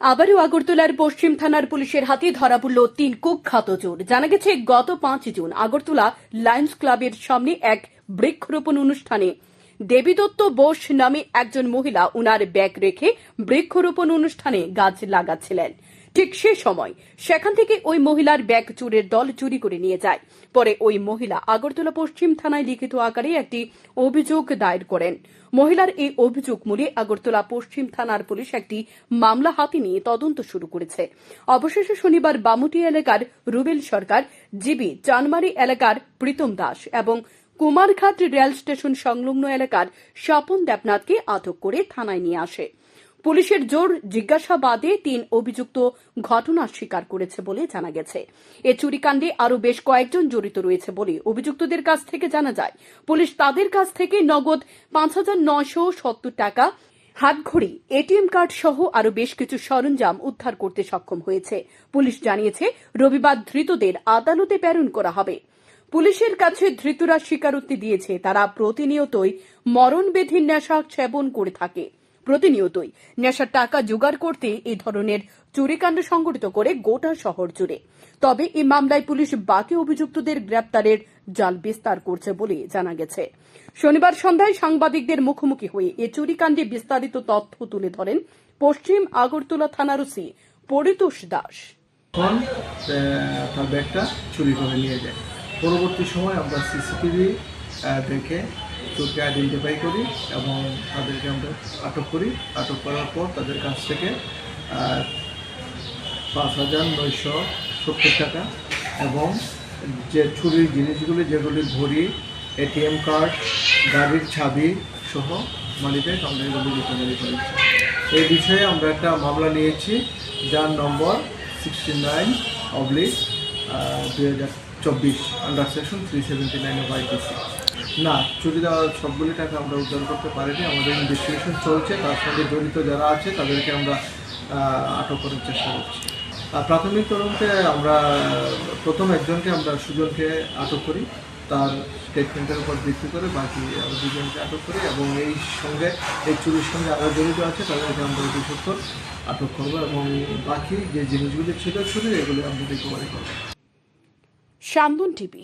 আবারও আগরতলার পশ্চিম থানার পুলিশের হাতে ধরা পড়ল তিন কুখ্যাত চোর। জানা গেছে, গত পাঁচ জুন আগরতলা লায়ন্স ক্লাবের সামনে এক বৃক্ষরোপণ অনুষ্ঠানে দেবীদত্ত বোস নামে একজন মহিলা উনার ব্যাগ রেখে বৃক্ষরোপণ অনুষ্ঠানে গাছ লাগাচ্ছিলেন। ঠিক সে সময় সেখান থেকে ওই মহিলার ব্যাগ চোরের দল চুরি করে নিয়ে যায়। পরে ওই মহিলা আগরতলা পশ্চিম থানায় লিখিত আকারে একটি অভিযোগ দায়ের করেন। মহিলার এই অভিযোগ মূলে আগরতলা পশ্চিম থানার পুলিশ একটি মামলা হাতে নিয়ে তদন্ত শুরু করেছে। অবশেষে শনিবার বামুটি এলাকার রুবেল সরকার, জিবি চানমারি এলাকার প্রীতম দাস এবং কুমারঘাট রেল স্টেশন সংলগ্ন এলাকার স্বপন দেবনাথকে আটক করে থানায় নিয়ে আসে। পুলিশের জোর জিজ্ঞাসাবাদে তিন অভিযুক্ত ঘটনা স্বীকার করেছে বলে জানা গেছে। এ চুরিকাণ্ডে আরও বেশ কয়েকজন জড়িত রয়েছে বলে অভিযুক্তদের কাছ থেকে জানা যায়। পুলিশ তাদের কাছ থেকে নগদ পাঁচ হাজার নয়শো সত্তর টাকা, হাতঘড়ি, এটিএম কার্ড সহ আরও বেশ কিছু সরঞ্জাম উদ্ধার করতে সক্ষম হয়েছে। পুলিশ জানিয়েছে, রবিবার ধৃতদের আদালতে প্রেরণ করা হবে। পুলিশের কাছে ধৃতরা স্বীকারোক্তি দিয়েছে, তারা প্রতিনিয়তই মরণবেধির নেশা সেবন করে থাকে। প্রতিনিয়তই নেশার টাকা জোগাড় করতে এই ধরনের চুরিকাণ্ড সংঘটিত করে গোটা শহর জুড়ে। তবে এই মামলায় পুলিশ বাকি অভিযুক্তদের গ্রেপ্তারের জাল বিস্তার করছে বলে জানা গেছে। শনিবার সন্ধ্যায় সাংবাদিকদের মুখোমুখি হয়ে এ চুরিকাণ্ডে বিস্তারিত তথ্য তুলে ধরেন পশ্চিম আগরতলা থানার ওসি পরিতোষ দাস। ব্যাগটা চুরি করে নিয়ে যায়। পরবর্তী সময় আমরা সিসিটিভি দেখে চোরকে আইডেন্টিফাই করি এবং তাদেরকে আমরা আটক করি। আটক করার পর তাদের কাছ থেকে পাঁচ হাজার নয়শো সত্তর টাকা এবং যে চুরির জিনিসগুলি যেগুলি ঘড়ি এটিএম কার্ড, গাড়ির ছাবি সহ মালিকের আমরা এগুলি রিকভারি করেছি এই বিষয়ে আমরা একটা মামলা নিয়েছি, যার নম্বর সিক্সটি নাইন অবলিক দুই হাজার চব্বিশ under section three seventy nine of ITC না, চুরি দেওয়া সবগুলি টাকা আমরা উদ্ধার করতে পারিনি, আমাদের ইনভেস্টিগেশন চলছে, তার সঙ্গে জড়িত যারা আছে, তাদেরকে আমরা আটক করার চেষ্টা করছি। প্রাথমিক তদন্তে আমরা, প্রথম একজনকে আমরা সুজনকে আটক করি, তার স্টেটমেন্টের উপর ভিত্তি করে বাকি আরও দুজনকে আটক করি, এবং এই সঙ্গে, এই চুরির সঙ্গে আরও জড়িত আছে, তাদেরকে আমরা সত্তর আটক করব, এবং বাকি যে জিনিসগুলি ছিল চুরি এগুলি আমরা রিকভারি করব। সান্দন টিভি